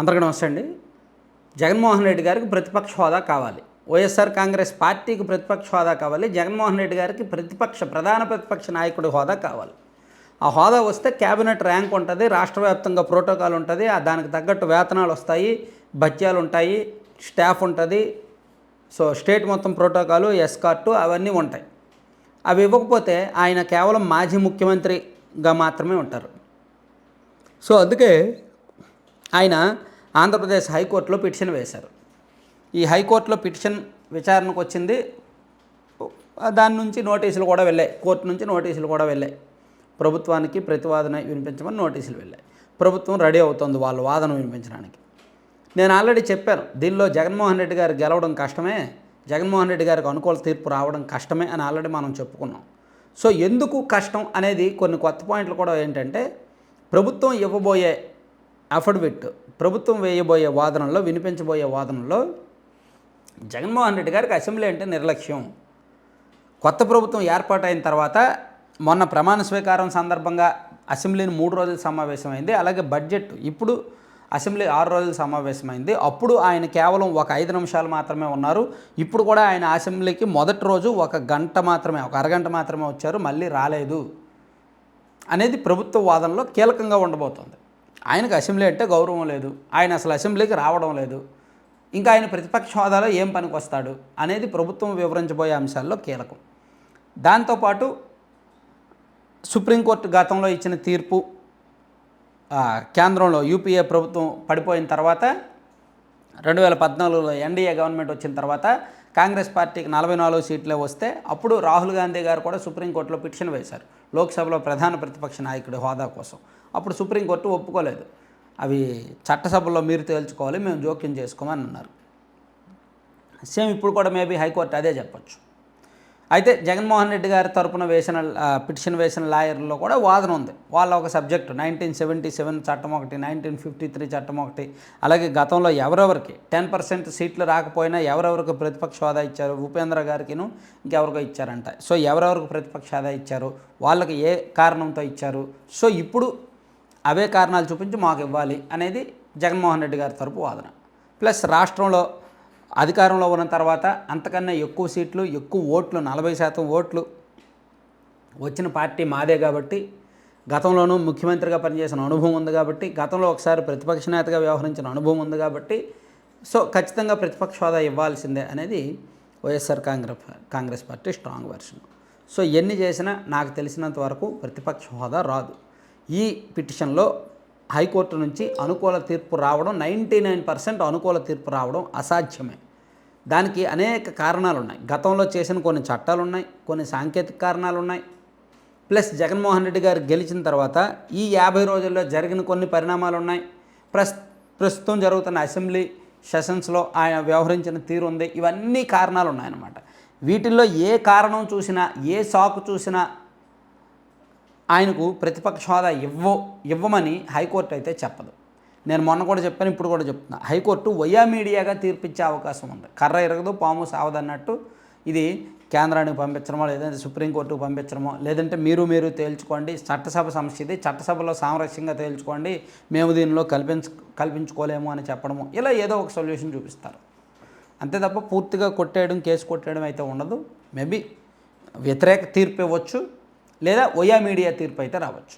అందరికీ నమస్తే అండి. జగన్మోహన్ రెడ్డి గారికి ప్రతిపక్ష హోదా కావాలి. వైఎస్ఆర్ కాంగ్రెస్ పార్టీకి ప్రతిపక్ష హోదా కావాలి. జగన్మోహన్ రెడ్డి గారికి ప్రతిపక్ష ప్రధాన ప్రతిపక్ష నాయకుడి హోదా కావాలి. ఆ హోదా వస్తే క్యాబినెట్ ర్యాంక్ ఉంటుంది రాష్ట్ర వ్యాప్తంగా ప్రోటోకాల్ ఉంటుంది ఆ దానికి తగ్గట్టు వేతనాలు వస్తాయి భత్యాలు ఉంటాయి స్టాఫ్ ఉంటుంది. సో స్టేట్ మొత్తం ప్రోటోకాలు ఎస్కార్టు అవన్నీ ఉంటాయి. అవి ఇవ్వకపోతే ఆయన కేవలం మాజీ ముఖ్యమంత్రిగా మాత్రమే ఉంటారు. సో అందుకే ఆయన ఆంధ్రప్రదేశ్ హైకోర్టులో పిటిషన్ వేశారు. ఈ హైకోర్టులో పిటిషన్ విచారణకు వచ్చింది. దాని నుంచి నోటీసులు కూడా వెళ్ళాయి. కోర్టు నుంచి నోటీసులు కూడా వెళ్ళాయి. ప్రభుత్వానికి ప్రతివాదన వినిపించమని నోటీసులు వెళ్ళాయి. ప్రభుత్వం రెడీ అవుతుంది వాళ్ళ వాదన వినిపించడానికి. నేను ఆల్రెడీ చెప్పాను దీనిలో జగన్మోహన్ రెడ్డి గారు గెలవడం కష్టమే జగన్మోహన్ రెడ్డి గారికి అనుకూల తీర్పు రావడం కష్టమే అని ఆల్రెడీ మనం చెప్పుకున్నాం. సో ఎందుకు కష్టం అనేది కొన్ని కొత్త పాయింట్లు కూడా ఏంటంటే ప్రభుత్వం ఇవ్వబోయే అఫిడవిట్ ప్రభుత్వం వేయబోయే వాదనలో వినిపించబోయే వాదనలో జగన్మోహన్ రెడ్డి గారికి అసెంబ్లీ అంటే నిర్లక్ష్యం. కొత్త ప్రభుత్వం ఏర్పాటైన తర్వాత మొన్న ప్రమాణ స్వీకారం సందర్భంగా అసెంబ్లీని మూడు రోజులు సమావేశమైంది. అలాగే బడ్జెట్ ఇప్పుడు అసెంబ్లీ ఆరు రోజులు సమావేశమైంది. అప్పుడు ఆయన కేవలం ఒక ఐదు నిమిషాలు మాత్రమే ఉన్నారు. ఇప్పుడు కూడా ఆయన అసెంబ్లీకి మొదటి రోజు ఒక గంట మాత్రమే ఒక అరగంట మాత్రమే వచ్చారు. మళ్ళీ రాలేదు. అనేది ప్రభుత్వ వాదనలో కీలకంగా ఉండబోతోంది. ఆయనకు అసెంబ్లీ అంటే గౌరవం లేదు. ఆయన అసలు అసెంబ్లీకి రావడం లేదు. ఇంకా ఆయన ప్రతిపక్ష హోదాలో ఏం పనికి వస్తాడు అనేది ప్రభుత్వం వివరించబోయే అంశాల్లో కీలకం. దాంతోపాటు సుప్రీంకోర్టు గతంలో ఇచ్చిన తీర్పు కేంద్రంలో యూపీఏ ప్రభుత్వం పడిపోయిన తర్వాత రెండు వేల పద్నాలుగులో ఎన్డీఏ గవర్నమెంట్ వచ్చిన తర్వాత కాంగ్రెస్ పార్టీకి నలభై నాలుగు సీట్లే వస్తే అప్పుడు రాహుల్ గాంధీ గారు కూడా సుప్రీంకోర్టులో పిటిషన్ వేశారు. లోక్సభలో ప్రధాన ప్రతిపక్ష నాయకుడి హోదా కోసం. అప్పుడు సుప్రీంకోర్టు ఒప్పుకోలేదు. అవి చట్టసభలో మీరు తేల్చుకోవాలి మేము జోక్యం చేసుకోమని అన్నారు. సేమ్ ఇప్పుడు కూడా మేబీ హైకోర్టు అదే చెప్పచ్చు. అయితే జగన్మోహన్ రెడ్డి గారి తరపున వేసిన పిటిషన్ వేసిన లాయర్లో కూడా వాదన ఉంది. వాళ్ళ ఒక సబ్జెక్టు నైన్టీన్ సెవెంటీ సెవెన్ చట్టం ఒకటి నైన్టీన్ ఫిఫ్టీ త్రీ చట్టం ఒకటి. అలాగే గతంలో ఎవరెవరికి టెన్ పర్సెంట్ సీట్లు రాకపోయినా ఎవరెవరికి ప్రతిపక్ష హోదా ఇచ్చారు? ఉపేంద్ర గారికిను ఇంకెవరికో ఇచ్చారంట. సో ఎవరెవరికి ప్రతిపక్ష హోదా ఇచ్చారు? వాళ్ళకి ఏ కారణంతో ఇచ్చారు? సో ఇప్పుడు అవే కారణాలు చూపించి మాకు ఇవ్వాలి అనేది జగన్మోహన్ రెడ్డి గారి తరపు వాదన. ప్లస్ రాష్ట్రంలో అధికారంలో ఉన్న తర్వాత అంతకన్నా ఎక్కువ సీట్లు ఎక్కువ ఓట్లు నలభై శాతం ఓట్లు వచ్చిన పార్టీ మాదే కాబట్టి గతంలోనూ ముఖ్యమంత్రిగా పనిచేసిన అనుభవం ఉంది కాబట్టి గతంలో ఒకసారి ప్రతిపక్ష నేతగా వ్యవహరించిన అనుభవం ఉంది కాబట్టి సో ఖచ్చితంగా ప్రతిపక్ష హోదా ఇవ్వాల్సిందే అనేది YSR Congress Congress party strong version. So ఎన్ని చేసినా నాకు తెలిసినంత వరకు ప్రతిపక్ష హోదా రాదు. ఈ పిటిషన్లో హైకోర్టు నుంచి అనుకూల తీర్పు రావడం నైంటీ నైన్ పర్సెంట్ అనుకూల తీర్పు రావడం అసాధ్యమే. దానికి అనేక కారణాలు ఉన్నాయి గతంలో చేసిన కొన్ని చట్టాలు ఉన్నాయి కొన్ని సాంకేతిక కారణాలు ఉన్నాయి ప్లస్ జగన్మోహన్ రెడ్డి గారు గెలిచిన తర్వాత ఈ యాభై రోజుల్లో జరిగిన కొన్ని పరిణామాలు ఉన్నాయి ప్రస్ ప్రస్తుతం జరుగుతున్న అసెంబ్లీ సెషన్స్లో ఆయన వ్యవహరించిన తీరు ఉంది ఇవన్నీ కారణాలు ఉన్నాయన్నమాట వీటిల్లో ఏ కారణం చూసినా ఏ సాకు చూసినా ఆయనకు ప్రతిపక్ష హోదా ఇవ్వ ఇవ్వమని హైకోర్టు అయితే చెప్పదు. నేను మొన్న కూడా చెప్పాను ఇప్పుడు కూడా చెప్తున్నా. హైకోర్టు వయా మీడియాగా తీర్పిచ్చే అవకాశం ఉంది. కర్ర ఎరగదు పాము సావదన్నట్టు ఇది కేంద్రానికి పంపించడమో లేదంటే సుప్రీంకోర్టుకు పంపించడమో లేదంటే మీరు మీరు తేల్చుకోండి చట్టసభ సమస్య ఇది చట్టసభలో సామరస్యంగా తేల్చుకోండి మేము దీనిలో కల్పించ కల్పించుకోలేము అని చెప్పడము. ఇలా ఏదో ఒక సొల్యూషన్ చూపిస్తారు. అంతే తప్ప పూర్తిగా కొట్టేయడం కేసు కొట్టేయడం అయితే ఉండదు. మేబీ వ్యతిరేక తీర్పు ఇవ్వచ్చు. లేదా ఒయా మీడియా తీర్పు అయితే రావచ్చు.